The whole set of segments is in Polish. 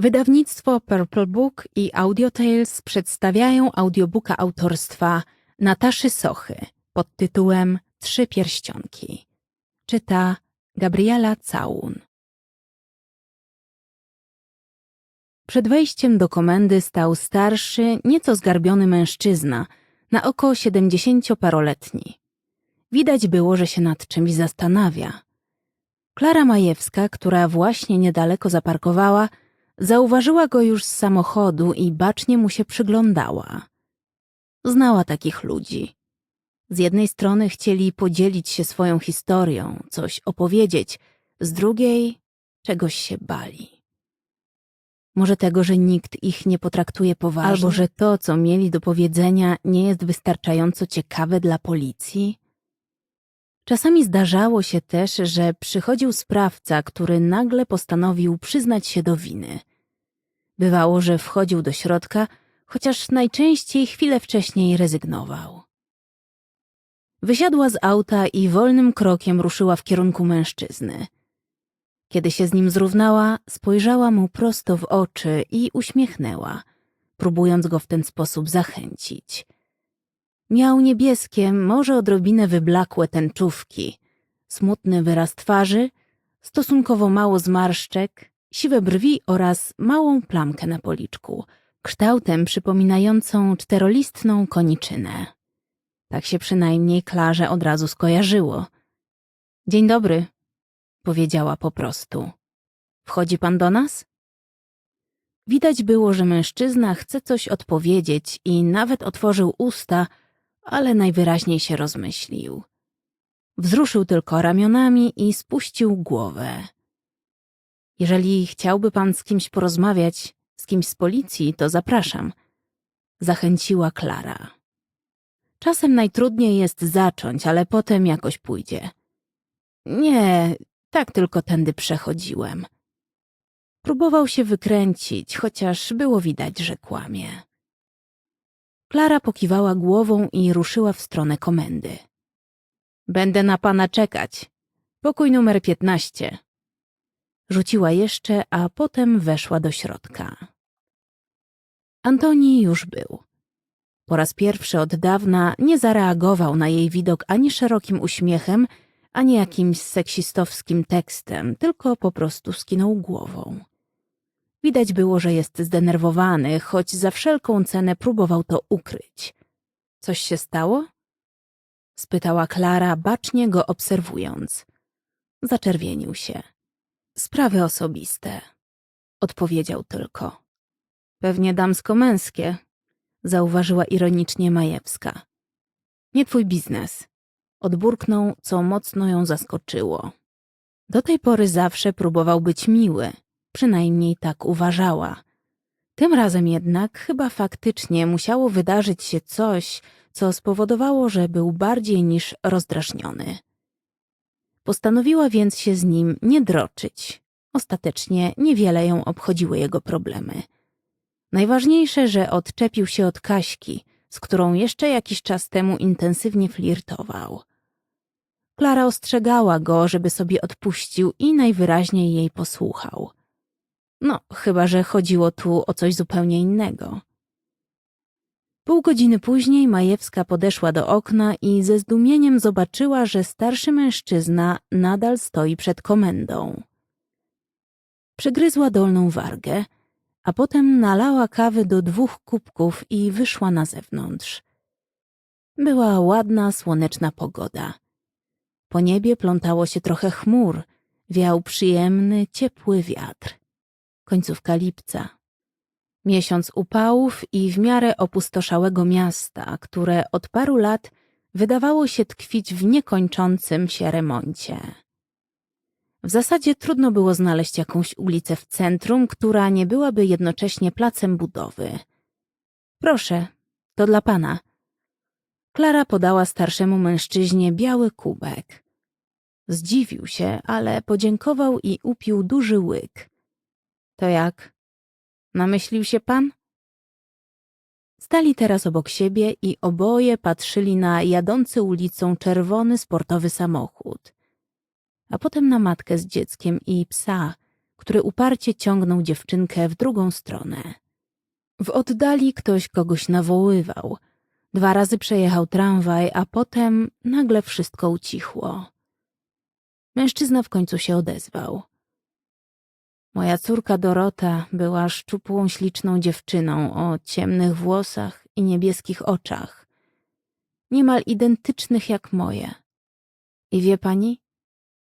Wydawnictwo Purple Book i Audio Tales przedstawiają audiobooka autorstwa Nataszy Sochy pod tytułem Trzy pierścionki. Czyta Gabriela Całun. Przed wejściem do komendy stał starszy, nieco zgarbiony mężczyzna, na oko siedemdziesięcioparoletni. Widać było, że się nad czymś zastanawia. Klara Majewska, która właśnie niedaleko zaparkowała, zauważyła go już z samochodu i bacznie mu się przyglądała. Znała takich ludzi. Z jednej strony chcieli podzielić się swoją historią, coś opowiedzieć, z drugiej czegoś się bali. Może tego, że nikt ich nie potraktuje poważnie, albo że to, co mieli do powiedzenia, nie jest wystarczająco ciekawe dla policji? Czasami zdarzało się też, że przychodził sprawca, który nagle postanowił przyznać się do winy. Bywało, że wchodził do środka, chociaż najczęściej chwilę wcześniej rezygnował. Wysiadła z auta i wolnym krokiem ruszyła w kierunku mężczyzny. Kiedy się z nim zrównała, spojrzała mu prosto w oczy i uśmiechnęła, próbując go w ten sposób zachęcić. Miał niebieskie, może odrobinę wyblakłe tęczówki, smutny wyraz twarzy, stosunkowo mało zmarszczek, siwe brwi oraz małą plamkę na policzku, kształtem przypominającą czterolistną koniczynę. Tak się przynajmniej Klarze od razu skojarzyło. Dzień dobry, powiedziała po prostu. Wchodzi pan do nas? Widać było, że mężczyzna chce coś odpowiedzieć i nawet otworzył usta, ale najwyraźniej się rozmyślił. Wzruszył tylko ramionami i spuścił głowę. Jeżeli chciałby pan z kimś porozmawiać, z kimś z policji, to zapraszam. Zachęciła Klara. Czasem najtrudniej jest zacząć, ale potem jakoś pójdzie. Nie, tak tylko tędy przechodziłem. Próbował się wykręcić, chociaż było widać, że kłamie. Klara pokiwała głową i ruszyła w stronę komendy. Będę na pana czekać. Pokój numer piętnaście. Rzuciła jeszcze, a potem weszła do środka. Antoni już był. Po raz pierwszy od dawna nie zareagował na jej widok ani szerokim uśmiechem, ani jakimś seksistowskim tekstem, tylko po prostu skinął głową. Widać było, że jest zdenerwowany, choć za wszelką cenę próbował to ukryć. Coś się stało? spytała Klara, bacznie go obserwując. Zaczerwienił się. Sprawy osobiste, odpowiedział tylko. Pewnie damsko-męskie, zauważyła ironicznie Majewska. Nie twój biznes. Odburknął, co mocno ją zaskoczyło. Do tej pory zawsze próbował być miły, przynajmniej tak uważała. Tym razem jednak chyba faktycznie musiało wydarzyć się coś, co spowodowało, że był bardziej niż rozdrażniony. Postanowiła więc się z nim nie droczyć. Ostatecznie niewiele ją obchodziły jego problemy. Najważniejsze, że odczepił się od Kaśki, z którą jeszcze jakiś czas temu intensywnie flirtował. Klara ostrzegała go, żeby sobie odpuścił i najwyraźniej jej posłuchał. No, chyba że chodziło tu o coś zupełnie innego. Pół godziny później Majewska podeszła do okna i ze zdumieniem zobaczyła, że starszy mężczyzna nadal stoi przed komendą. Przygryzła dolną wargę, a potem nalała kawy do dwóch kubków i wyszła na zewnątrz. Była ładna, słoneczna pogoda. Po niebie plątało się trochę chmur, wiał przyjemny, ciepły wiatr. Końcówka lipca. Miesiąc upałów i w miarę opustoszałego miasta, które od paru lat wydawało się tkwić w niekończącym się remoncie. W zasadzie trudno było znaleźć jakąś ulicę w centrum, która nie byłaby jednocześnie placem budowy. Proszę, to dla pana. Klara podała starszemu mężczyźnie biały kubek. Zdziwił się, ale podziękował i upił duży łyk. To jak? Namyślił się pan? Stali teraz obok siebie i oboje patrzyli na jadący ulicą czerwony sportowy samochód, a potem na matkę z dzieckiem i psa, który uparcie ciągnął dziewczynkę w drugą stronę. W oddali ktoś kogoś nawoływał. Dwa razy przejechał tramwaj, a potem nagle wszystko ucichło. Mężczyzna w końcu się odezwał. Moja córka Dorota była szczupłą, śliczną dziewczyną o ciemnych włosach i niebieskich oczach, niemal identycznych jak moje. I wie pani,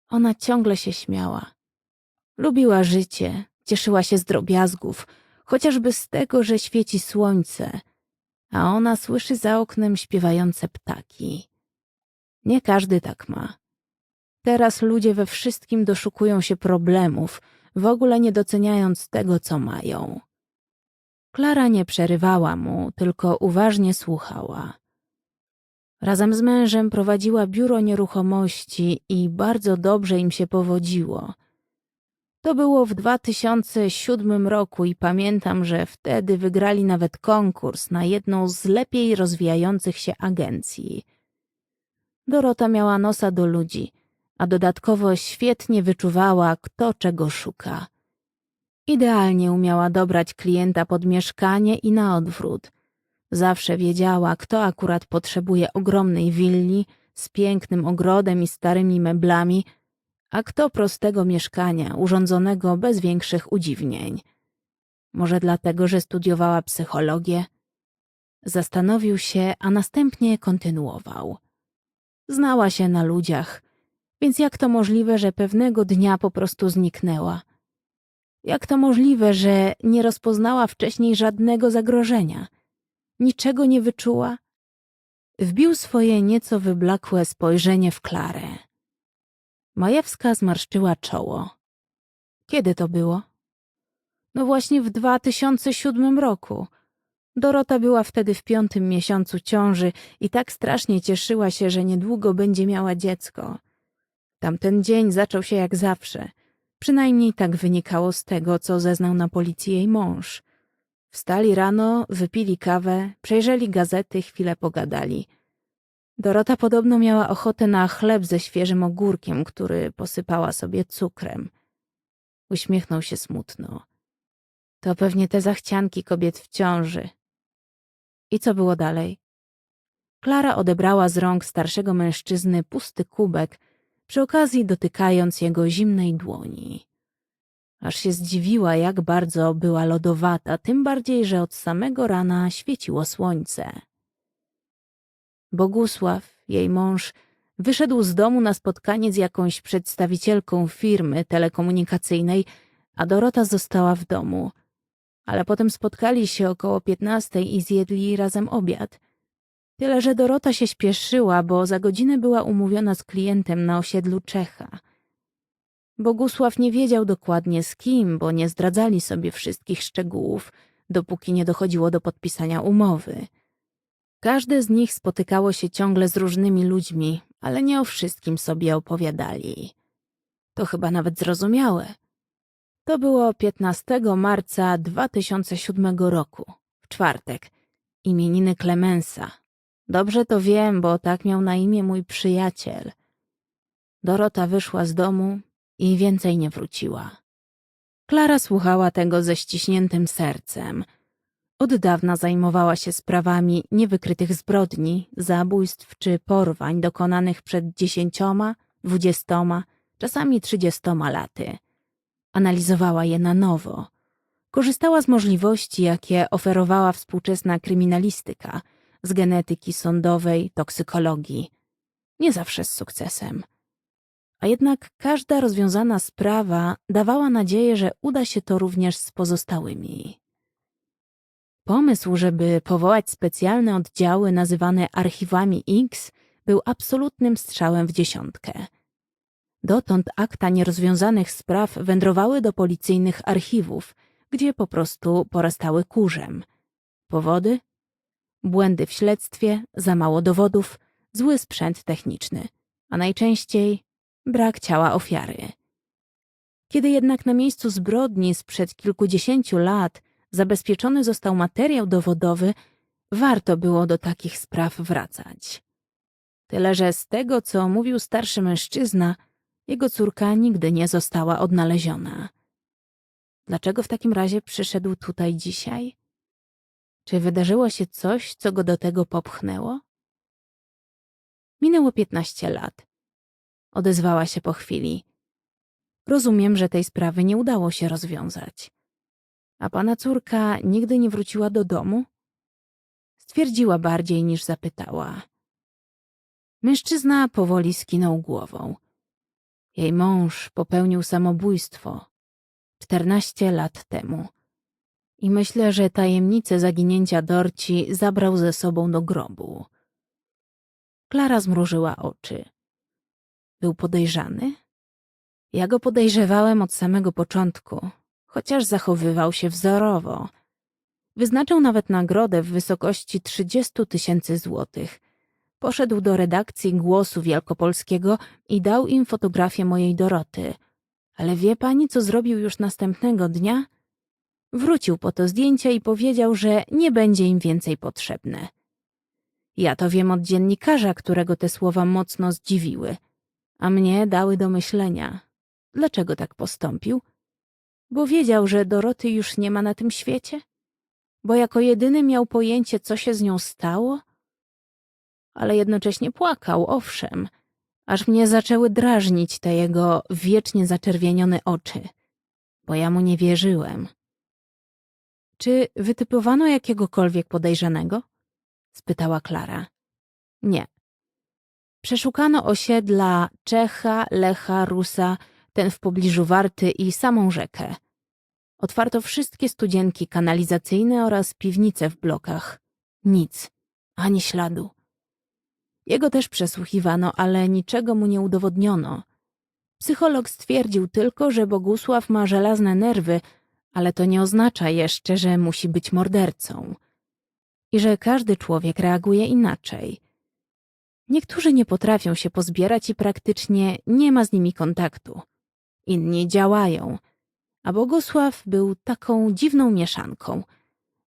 ona ciągle się śmiała. Lubiła życie, cieszyła się z drobiazgów, chociażby z tego, że świeci słońce, a ona słyszy za oknem śpiewające ptaki. Nie każdy tak ma. Teraz ludzie we wszystkim doszukują się problemów, w ogóle nie doceniając tego, co mają. Klara nie przerywała mu, tylko uważnie słuchała. Razem z mężem prowadziła biuro nieruchomości i bardzo dobrze im się powodziło. To było w 2007 roku i pamiętam, że wtedy wygrali nawet konkurs na jedną z lepiej rozwijających się agencji. Dorota miała nosa do ludzi, a dodatkowo świetnie wyczuwała, kto czego szuka. Idealnie umiała dobrać klienta pod mieszkanie i na odwrót. Zawsze wiedziała, kto akurat potrzebuje ogromnej willi z pięknym ogrodem i starymi meblami, a kto prostego mieszkania, urządzonego bez większych udziwnień. Może dlatego, że studiowała psychologię? Zastanowił się, a następnie kontynuował. Znała się na ludziach, więc jak to możliwe, że pewnego dnia po prostu zniknęła? Jak to możliwe, że nie rozpoznała wcześniej żadnego zagrożenia? Niczego nie wyczuła? Wbił swoje nieco wyblakłe spojrzenie w Klarę. Majewska zmarszczyła czoło. Kiedy to było? No właśnie w 2007 roku. Dorota była wtedy w piątym miesiącu ciąży i tak strasznie cieszyła się, że niedługo będzie miała dziecko. Tamten dzień zaczął się jak zawsze. Przynajmniej tak wynikało z tego, co zeznał na policji jej mąż. Wstali rano, wypili kawę, przejrzeli gazety, chwilę pogadali. Dorota podobno miała ochotę na chleb ze świeżym ogórkiem, który posypała sobie cukrem. Uśmiechnął się smutno. To pewnie te zachcianki kobiet w ciąży. I co było dalej? Klara odebrała z rąk starszego mężczyzny pusty kubek, przy okazji dotykając jego zimnej dłoni. Aż się zdziwiła, jak bardzo była lodowata, tym bardziej, że od samego rana świeciło słońce. Bogusław, jej mąż, wyszedł z domu na spotkanie z jakąś przedstawicielką firmy telekomunikacyjnej, a Dorota została w domu. Ale potem spotkali się około piętnastej i zjedli razem obiad. Tyle, że Dorota się śpieszyła, bo za godzinę była umówiona z klientem na osiedlu Czecha. Bogusław nie wiedział dokładnie z kim, bo nie zdradzali sobie wszystkich szczegółów, dopóki nie dochodziło do podpisania umowy. Każde z nich spotykało się ciągle z różnymi ludźmi, ale nie o wszystkim sobie opowiadali. To chyba nawet zrozumiałe. To było 15 marca 2007 roku, w czwartek, imieniny Klemensa. Dobrze to wiem, bo tak miał na imię mój przyjaciel. Dorota wyszła z domu i więcej nie wróciła. Klara słuchała tego ze ściśniętym sercem. Od dawna zajmowała się sprawami niewykrytych zbrodni, zabójstw czy porwań dokonanych przed dziesięcioma, dwudziestoma, czasami trzydziestoma laty. Analizowała je na nowo. Korzystała z możliwości, jakie oferowała współczesna kryminalistyka – z genetyki sądowej, toksykologii. Nie zawsze z sukcesem. A jednak każda rozwiązana sprawa dawała nadzieję, że uda się to również z pozostałymi. Pomysł, żeby powołać specjalne oddziały nazywane archiwami X, był absolutnym strzałem w dziesiątkę. Dotąd akta nierozwiązanych spraw wędrowały do policyjnych archiwów, gdzie po prostu porastały kurzem. Powody? Błędy w śledztwie, za mało dowodów, zły sprzęt techniczny, a najczęściej brak ciała ofiary. Kiedy jednak na miejscu zbrodni sprzed kilkudziesięciu lat zabezpieczony został materiał dowodowy, warto było do takich spraw wracać. Tyle, że z tego, co mówił starszy mężczyzna, jego córka nigdy nie została odnaleziona. Dlaczego w takim razie przyszedł tutaj dzisiaj? Czy wydarzyło się coś, co go do tego popchnęło? Minęło piętnaście lat. Odezwała się po chwili. Rozumiem, że tej sprawy nie udało się rozwiązać. A pana córka nigdy nie wróciła do domu? Stwierdziła bardziej niż zapytała. Mężczyzna powoli skinął głową. Jej mąż popełnił samobójstwo czternaście lat temu. I myślę, że tajemnicę zaginięcia Dorci zabrał ze sobą do grobu. Klara zmrużyła oczy. Był podejrzany? Ja go podejrzewałem od samego początku, chociaż zachowywał się wzorowo. Wyznaczył nawet nagrodę w wysokości 30 tysięcy złotych. Poszedł do redakcji Głosu Wielkopolskiego i dał im fotografię mojej Doroty. Ale wie pani, co zrobił już następnego dnia? Wrócił po to zdjęcie i powiedział, że nie będzie im więcej potrzebne. Ja to wiem od dziennikarza, którego te słowa mocno zdziwiły, a mnie dały do myślenia. Dlaczego tak postąpił? Bo wiedział, że Doroty już nie ma na tym świecie? Bo jako jedyny miał pojęcie, co się z nią stało? Ale jednocześnie płakał, owszem, aż mnie zaczęły drażnić te jego wiecznie zaczerwienione oczy, bo ja mu nie wierzyłem. Czy wytypowano jakiegokolwiek podejrzanego? spytała Klara. Nie. Przeszukano osiedla Czecha, Lecha, Rusa, ten w pobliżu Warty i samą rzekę. Otwarto wszystkie studzienki kanalizacyjne oraz piwnice w blokach. Nic, ani śladu. Jego też przesłuchiwano, ale niczego mu nie udowodniono. Psycholog stwierdził tylko, że Bogusław ma żelazne nerwy, ale to nie oznacza jeszcze, że musi być mordercą. I że każdy człowiek reaguje inaczej. Niektórzy nie potrafią się pozbierać i praktycznie nie ma z nimi kontaktu. Inni działają. A Bogusław był taką dziwną mieszanką.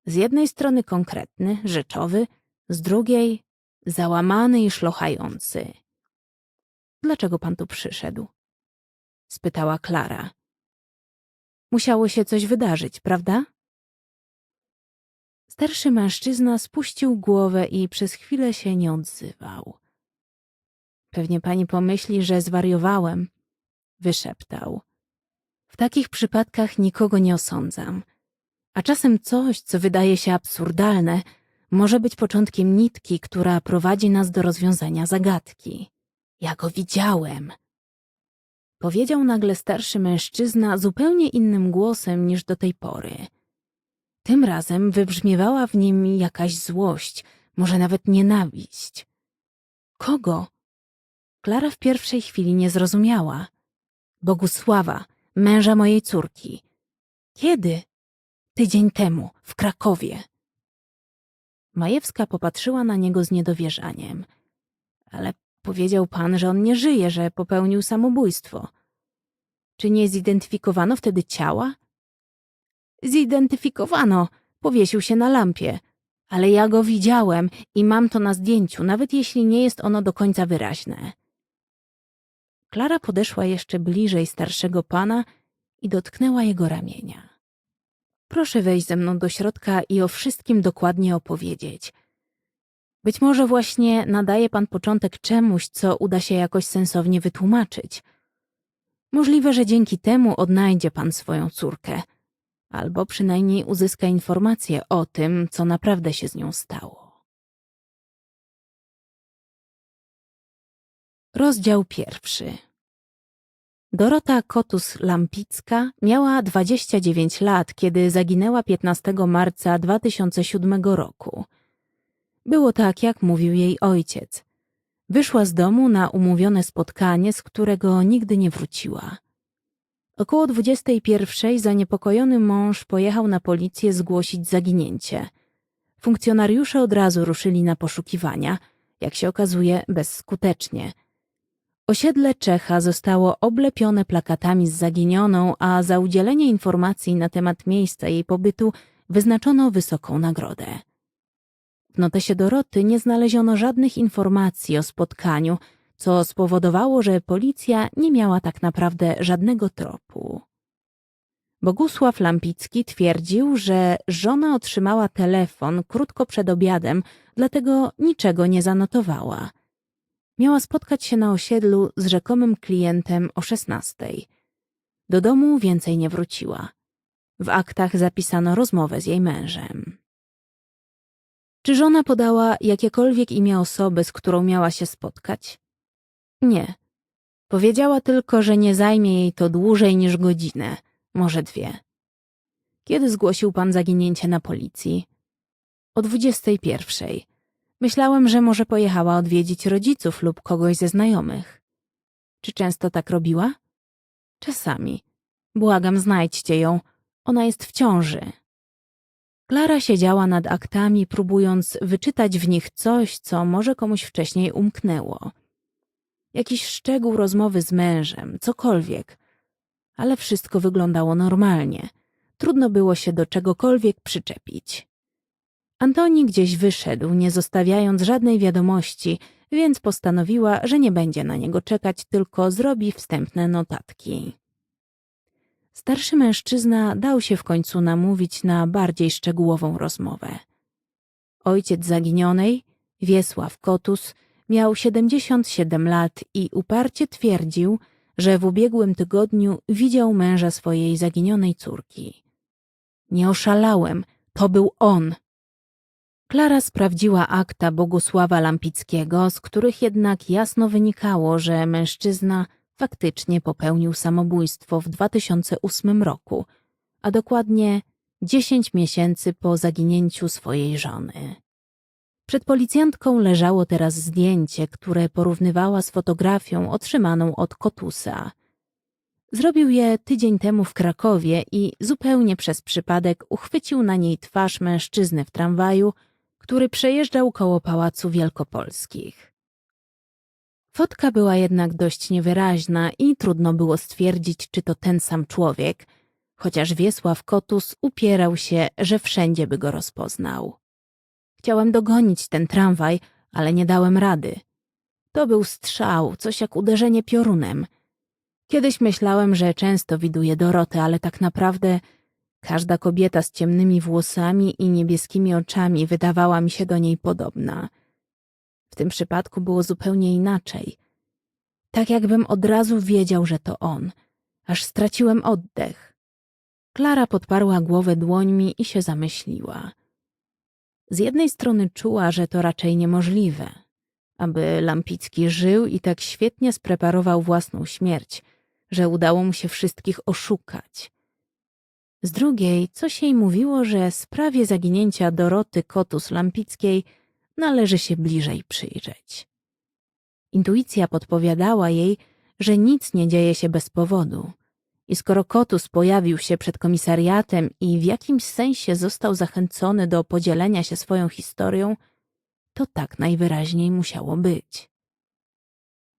Z jednej strony konkretny, rzeczowy, z drugiej załamany i szlochający. Dlaczego pan tu przyszedł? spytała Klara. Musiało się coś wydarzyć, prawda? Starszy mężczyzna spuścił głowę i przez chwilę się nie odzywał. Pewnie pani pomyśli, że zwariowałem, wyszeptał. W takich przypadkach nikogo nie osądzam, a czasem coś, co wydaje się absurdalne, może być początkiem nitki, która prowadzi nas do rozwiązania zagadki. Ja go widziałem. Powiedział nagle starszy mężczyzna zupełnie innym głosem niż do tej pory. Tym razem wybrzmiewała w nim jakaś złość, może nawet nienawiść. Kogo? Klara w pierwszej chwili nie zrozumiała. Bogusława, męża mojej córki. Kiedy? Tydzień temu, w Krakowie. Majewska popatrzyła na niego z niedowierzaniem. Ale powiedział pan, że on nie żyje, że popełnił samobójstwo. Czy nie zidentyfikowano wtedy ciała? Zidentyfikowano. Powiesił się na lampie. Ale ja go widziałem i mam to na zdjęciu, nawet jeśli nie jest ono do końca wyraźne. Klara podeszła jeszcze bliżej starszego pana i dotknęła jego ramienia. Proszę wejść ze mną do środka i o wszystkim dokładnie opowiedzieć. Być może właśnie nadaje pan początek czemuś, co uda się jakoś sensownie wytłumaczyć. Możliwe, że dzięki temu odnajdzie pan swoją córkę, albo przynajmniej uzyska informacje o tym, co naprawdę się z nią stało. Rozdział pierwszy. Dorota Kotus-Lampicka miała 29 lat, kiedy zaginęła 15 marca 2007 roku. Było tak, jak mówił jej ojciec. Wyszła z domu na umówione spotkanie, z którego nigdy nie wróciła. Około 21 zaniepokojony mąż pojechał na policję zgłosić zaginięcie. Funkcjonariusze od razu ruszyli na poszukiwania, jak się okazuje bezskutecznie – Osiedle Czecha zostało oblepione plakatami z zaginioną, a za udzielenie informacji na temat miejsca jej pobytu wyznaczono wysoką nagrodę. Notesie Doroty nie znaleziono żadnych informacji o spotkaniu, co spowodowało, że policja nie miała tak naprawdę żadnego tropu. Bogusław Lampicki twierdził, że żona otrzymała telefon krótko przed obiadem, dlatego niczego nie zanotowała. Miała spotkać się na osiedlu z rzekomym klientem o szesnastej. Do domu więcej nie wróciła. W aktach zapisano rozmowę z jej mężem. Czy żona podała jakiekolwiek imię osoby, z którą miała się spotkać? Nie. Powiedziała tylko, że nie zajmie jej to dłużej niż godzinę, może dwie. Kiedy zgłosił pan zaginięcie na policji? O dwudziestej pierwszej. Myślałem, że może pojechała odwiedzić rodziców lub kogoś ze znajomych. Czy często tak robiła? Czasami. Błagam, znajdźcie ją. Ona jest w ciąży. Klara siedziała nad aktami, próbując wyczytać w nich coś, co może komuś wcześniej umknęło. Jakiś szczegół rozmowy z mężem, cokolwiek. Ale wszystko wyglądało normalnie. Trudno było się do czegokolwiek przyczepić. Antoni gdzieś wyszedł, nie zostawiając żadnej wiadomości, więc postanowiła, że nie będzie na niego czekać, tylko zrobi wstępne notatki. Starszy mężczyzna dał się w końcu namówić na bardziej szczegółową rozmowę. Ojciec zaginionej, Wiesław Kotus, miał 77 lat i uparcie twierdził, że w ubiegłym tygodniu widział męża swojej zaginionej córki. Nie oszalałem, to był on. Klara sprawdziła akta Bogusława Lampickiego, z których jednak jasno wynikało, że mężczyzna faktycznie popełnił samobójstwo w 2008 roku, a dokładnie 10 miesięcy po zaginięciu swojej żony. Przed policjantką leżało teraz zdjęcie, które porównywała z fotografią otrzymaną od Kotusa. Zrobił je tydzień temu w Krakowie i zupełnie przez przypadek uchwycił na niej twarz mężczyzny w tramwaju, który przejeżdżał koło Pałacu Wielkopolskich. Fotka była jednak dość niewyraźna i trudno było stwierdzić, czy to ten sam człowiek, chociaż Wiesław Kotus upierał się, że wszędzie by go rozpoznał. Chciałem dogonić ten tramwaj, ale nie dałem rady. To był strzał, coś jak uderzenie piorunem. Kiedyś myślałem, że często widuję Dorotę, ale tak naprawdę każda kobieta z ciemnymi włosami i niebieskimi oczami wydawała mi się do niej podobna. W tym przypadku było zupełnie inaczej. Tak jakbym od razu wiedział, że to on. Aż straciłem oddech. Klara podparła głowę dłońmi i się zamyśliła. Z jednej strony czuła, że to raczej niemożliwe, aby Lampicki żył i tak świetnie spreparował własną śmierć, że udało mu się wszystkich oszukać. Z drugiej, coś jej mówiło, że sprawie zaginięcia Doroty Kotus Lampickiej należy się bliżej przyjrzeć. Intuicja podpowiadała jej, że nic nie dzieje się bez powodu. I skoro Kotus pojawił się przed komisariatem i w jakimś sensie został zachęcony do podzielenia się swoją historią, to tak najwyraźniej musiało być.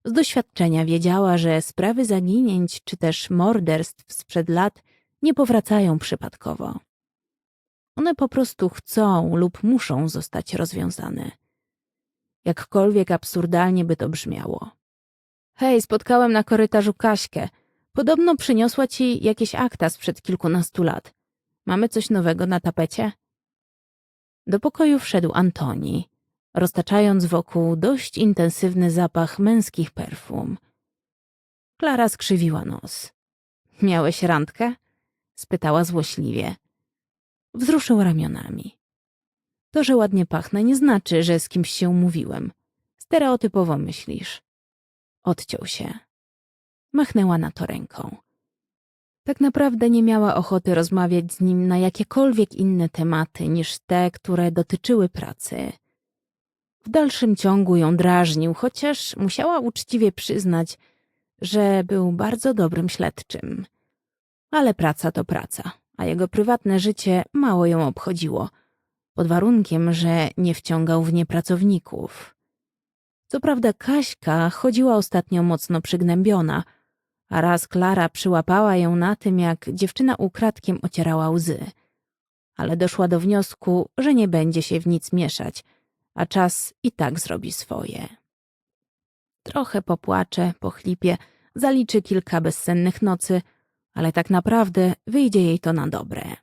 Z doświadczenia wiedziała, że sprawy zaginięć czy też morderstw sprzed lat nie powracają przypadkowo. One po prostu chcą lub muszą zostać rozwiązane. Jakkolwiek absurdalnie by to brzmiało. Hej, spotkałem na korytarzu Kaśkę – Podobno przyniosła ci jakieś akta sprzed kilkunastu lat. Mamy coś nowego na tapecie? Do pokoju wszedł Antoni, roztaczając wokół dość intensywny zapach męskich perfum. Klara skrzywiła nos. Miałeś randkę? spytała złośliwie. Wzruszył ramionami. To, że ładnie pachnę, nie znaczy, że z kimś się umówiłem. Stereotypowo myślisz. Odciął się. Machnęła na to ręką. Tak naprawdę nie miała ochoty rozmawiać z nim na jakiekolwiek inne tematy niż te, które dotyczyły pracy. W dalszym ciągu ją drażnił, chociaż musiała uczciwie przyznać, że był bardzo dobrym śledczym. Ale praca to praca, a jego prywatne życie mało ją obchodziło, pod warunkiem, że nie wciągał w nie pracowników. Co prawda Kaśka chodziła ostatnio mocno przygnębiona – a raz Klara przyłapała ją na tym, jak dziewczyna ukradkiem ocierała łzy. Ale doszła do wniosku, że nie będzie się w nic mieszać, a czas i tak zrobi swoje. Trochę popłacze, pochlipie, zaliczy kilka bezsennych nocy, ale tak naprawdę wyjdzie jej to na dobre.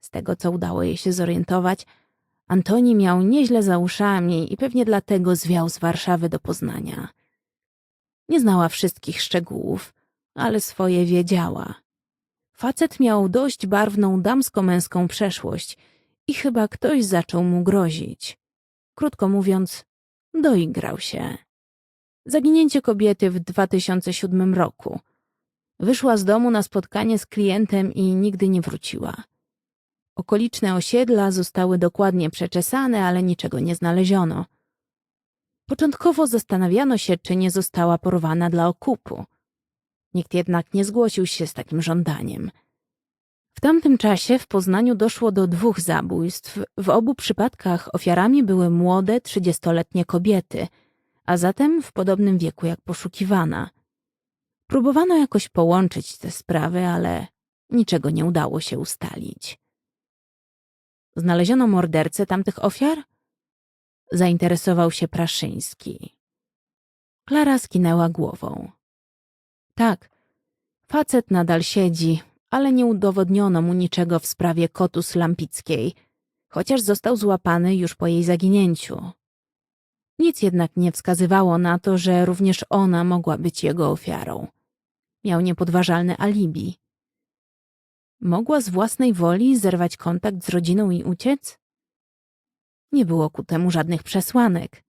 Z tego, co udało jej się zorientować, Antoni miał nieźle za uszami i pewnie dlatego zwiał z Warszawy do Poznania. Nie znała wszystkich szczegółów, ale swoje wiedziała. Facet miał dość barwną damsko-męską przeszłość i chyba ktoś zaczął mu grozić. Krótko mówiąc, doigrał się. Zaginięcie kobiety w 2007 roku. Wyszła z domu na spotkanie z klientem i nigdy nie wróciła. Okoliczne osiedla zostały dokładnie przeczesane, ale niczego nie znaleziono. Początkowo zastanawiano się, czy nie została porwana dla okupu. Nikt jednak nie zgłosił się z takim żądaniem. W tamtym czasie w Poznaniu doszło do dwóch zabójstw. W obu przypadkach ofiarami były młode, trzydziestoletnie kobiety, a zatem w podobnym wieku jak poszukiwana. Próbowano jakoś połączyć te sprawy, ale niczego nie udało się ustalić. Znaleziono mordercę tamtych ofiar? Zainteresował się Praszyński. Klara skinęła głową. Tak, facet nadal siedzi, ale nie udowodniono mu niczego w sprawie Kotus Lampickiej, chociaż został złapany już po jej zaginięciu. Nic jednak nie wskazywało na to, że również ona mogła być jego ofiarą. Miał niepodważalne alibi. Mogła z własnej woli zerwać kontakt z rodziną i uciec? Nie było ku temu żadnych przesłanek.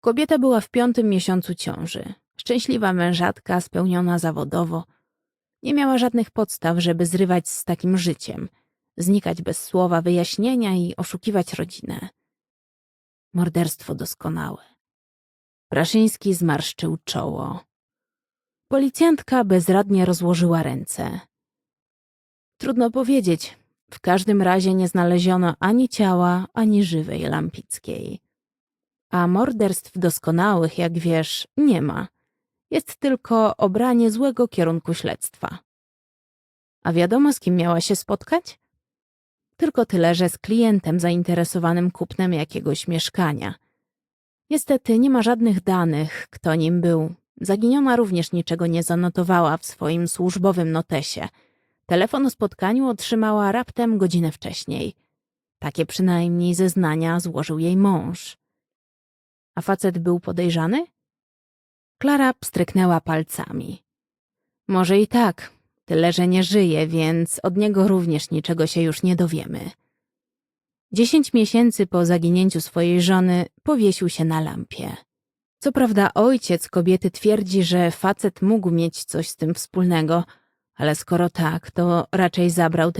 Kobieta była w piątym miesiącu ciąży. Szczęśliwa mężatka, spełniona zawodowo. Nie miała żadnych podstaw, żeby zrywać z takim życiem, znikać bez słowa wyjaśnienia i oszukiwać rodzinę. Morderstwo doskonałe. Praszyński zmarszczył czoło. Policjantka bezradnie rozłożyła ręce. Trudno powiedzieć. W każdym razie nie znaleziono ani ciała, ani żywej Lampickiej. A morderstw doskonałych, jak wiesz, nie ma. Jest tylko obranie złego kierunku śledztwa. A wiadomo, z kim miała się spotkać? Tylko tyle, że z klientem zainteresowanym kupnem jakiegoś mieszkania. Niestety nie ma żadnych danych, kto nim był. Zaginiona również niczego nie zanotowała w swoim służbowym notesie. Telefon o spotkaniu otrzymała raptem godzinę wcześniej. Takie przynajmniej zeznania złożył jej mąż. A facet był podejrzany? Klara pstryknęła palcami. Może i tak, tyle że nie żyje, więc od niego również niczego się już nie dowiemy. Dziesięć miesięcy po zaginięciu swojej żony powiesił się na lampie. Co prawda ojciec kobiety twierdzi, że facet mógł mieć coś z tym wspólnego, ale skoro tak, to raczej zabrał